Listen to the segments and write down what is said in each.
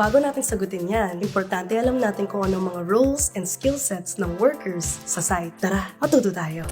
Bago natin sagutin yan, importante alam natin kung ano mga roles and skill sets ng workers sa site. Tara, matuto tayo.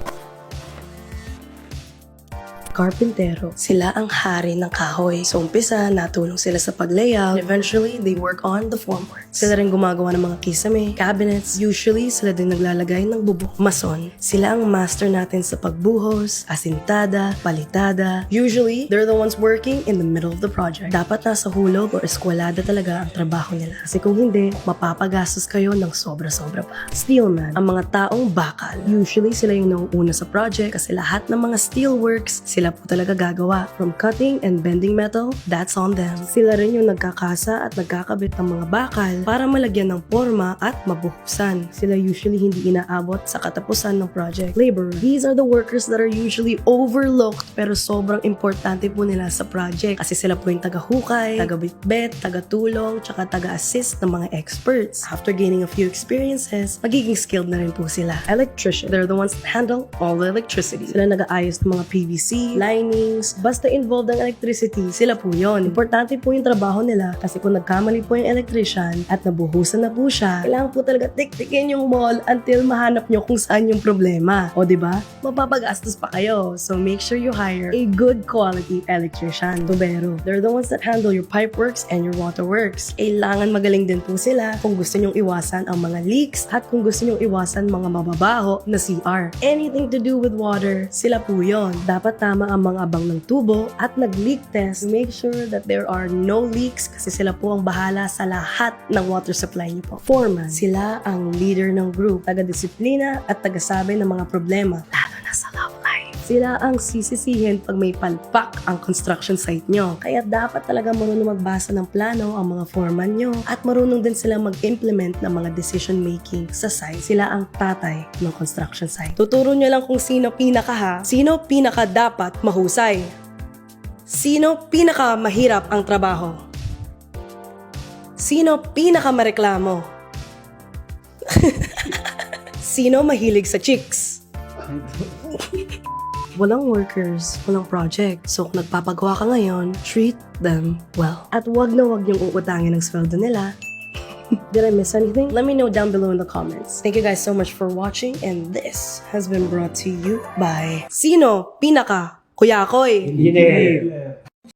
Carpintero. Sila ang hari ng kahoy. So, umpisa, natulong sila sa pag-layout. Eventually, they work on the formwork. Sila rin gumagawa ng mga kisame, cabinets. Usually, sila din naglalagay ng bubong. Mason. Sila ang master natin sa pagbuhos, asintada, palitada. Usually, they're the ones working in the middle of the project. Dapat nasa hulog or eskwalada talaga ang trabaho nila. Kasi kung hindi, mapapagastos kayo ng sobra-sobra pa. Steelman. Ang mga taong bakal. Usually, sila yung nauuna sa project kasi lahat ng mga steelworks, sila po talaga gagawa. From cutting and bending metal, that's on them. Sila rin yung nagkakasa at nagkakabit ng mga bakal para malagyan ng forma at mabuhusan. Sila usually hindi inaabot sa katapusan ng project. Labor. These are the workers that are usually overlooked pero sobrang importante po nila sa project kasi sila po yung taga-hukay, taga-bitbit, taga-tulong, tsaka taga-assist ng mga experts. After gaining a few experiences, magiging skilled na rin po sila. Electrician. They're the ones that handle all the electricity. Sila nag-aayos ng mga PVC, linings, basta involved ang electricity, sila po yon. Importante po yung trabaho nila kasi kung nagkamali po yung electrician at nabuhusan na po siya, kailangan po talaga tiktikin yung wall until mahanap nyo kung saan yung problema. O ba? Mapapagastos pa kayo. So make sure you hire a good quality electrician. Tubero. They're the ones that handle your pipe works and your water works. Kailangan magaling din po sila kung gusto nyong iwasan ang mga leaks at kung gusto nyong iwasan mga mababaho na CR. Anything to do with water, sila po yon. Dapat tama ang mga abang ng tubo at nag-leak test to make sure that there are no leaks kasi sila po ang bahala sa lahat ng water supply niyo po. Foreman, sila ang leader ng group, taga-disiplina at taga-sabi ng mga problema, lalo na sa. Sila ang sisisihin pag may palpak ang construction site nyo. Kaya dapat talaga marunong magbasa ng plano ang mga foreman nyo at marunong din sila mag-implement ng mga decision making sa site. Sila ang tatay ng construction site. Tuturo nyo lang kung sino pinaka ha, sino pinaka dapat mahusay. Sino pinaka mahirap ang trabaho? Sino pinaka mareklamo? Sino mahilig sa chicks? Walang workers, walang project. So kung nagpapagawa ka ngayon, treat them well. At wag na wag niyong uutangin ng sweldo nila. Did I miss anything? Let me know down below in the comments. Thank you guys so much for watching and this has been brought to you by Sino Pinaka Kuya Koy. Engineer.